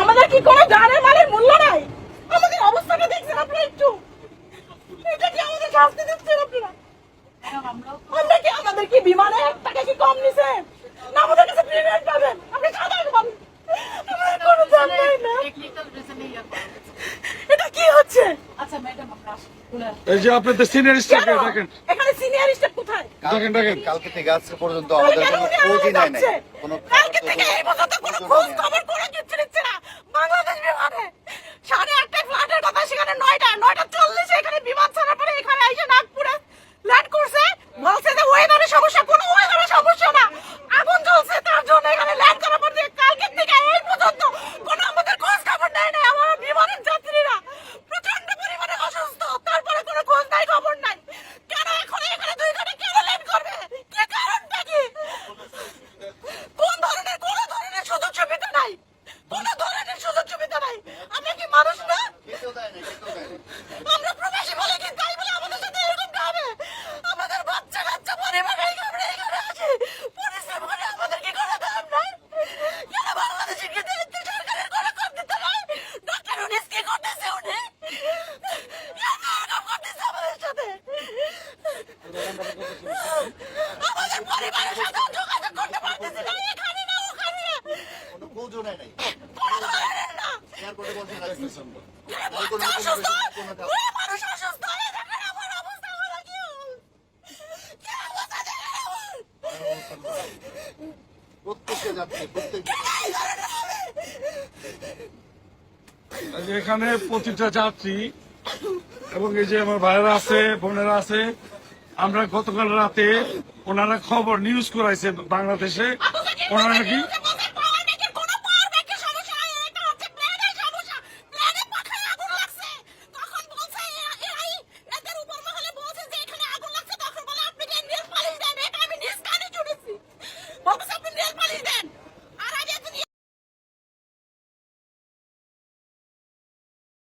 আমাদের কি কোনো জানের মালের মূল্য নাই? আমাদের অবস্থাটা দেখছেন আপনারা একটু। এটা কি আমাদের শাস্তি দিচ্ছেন আপনারা? আমরা কি আমাদের কি বিমানে এক টাকা কি কম নিছে? না আমাদের কাছে প্রিমিয়াম পাবেন? আপনি সাধারণ মানুষ। আমাদের কোনো দাম নাই না। এটা কি হচ্ছে? আচ্ছা ম্যাডাম আমরা আসি। বলে আসি। এই যে আপনাদের সিনিয়র কেন? দেখেন এখানে সিনিয়র স্টাফ কোথায়? দেখেন দেখেন কালকে থেকে আজকে পর্যন্ত আমাদের কোনো উনি খোঁজই নাই। কোনো কালকে থেকে এই পর্যন্ত কোনো খোঁজ খবর নয়টা নয়টা চল্লিশে এখানে বিমান ছাড়ার পরে এখানে এসে নাগপুরে ল্যান্ড করছে। বলছে যে ওয়েদারের সমস্যা, কোনো ওয়েদারের সমস্যা না। আগুন জ্বলছে, তার জন্য এখানে ল্যান্ড করার পর দিয়ে কালকে থেকে এই পর্যন্ত কোনো আমাদের খোঁজ খবর নেয় না আমার বিমানের যাত্রীরা প্রচণ্ড পরিমাণে অসুস্থ তারপরে কোনো খোঁজ নাই খবর নাই কেন এখন এখানে দুই ঘণ্টা কেন ল্যান্ড করবে কি কারণটা কি কোন ধরনের কোন ধরনের সুযোগ সুবিধা নাই কোন ধরনের সুযোগ সুবিধা নাই আমরা কি মানুষ না কেউ দেয় না কেউ দেয় না আমরা প্রবাসী বলে কি তাই বলে আমাদের সাথে এরকম হবে আমাদের বাচ্চা কাচ্চা পরিবার এই আমরা এখানে আছি পরিশ্রম করে আমাদের কি কোনো দাম নাই কেন বাংলাদেশের কি দিতে সরকারের কোনো কর দিতে নাই ডক্টর উনিস কি করতেছে উনি। কেন এরকম করতেছে আমাদের সাথে। আমাদের পরিবারের সাথে যোগাযোগ করতে পারতেছি না। এখানে না ওখানে। কোনো খোঁজও নেয় নাই। কোনো ধরনের না। এয়ারপোর্টে মানুষ অসুস্থ? দেখেন আমার অবস্থা হলো কি কি অবস্থা দেখেন আমার প্রত্যেককে যাচ্ছে প্রত্যেক এই ধরনের হবে এই যে এখানে প্রতিটা যাত্রী এবং এই যে আমার ভাইয়েরা আছে, বোনেরা আছে, আমরা গতকাল রাতে ওনারা খবর নিউজ করাইছে বাংলাদেশে। ওনারা নাকি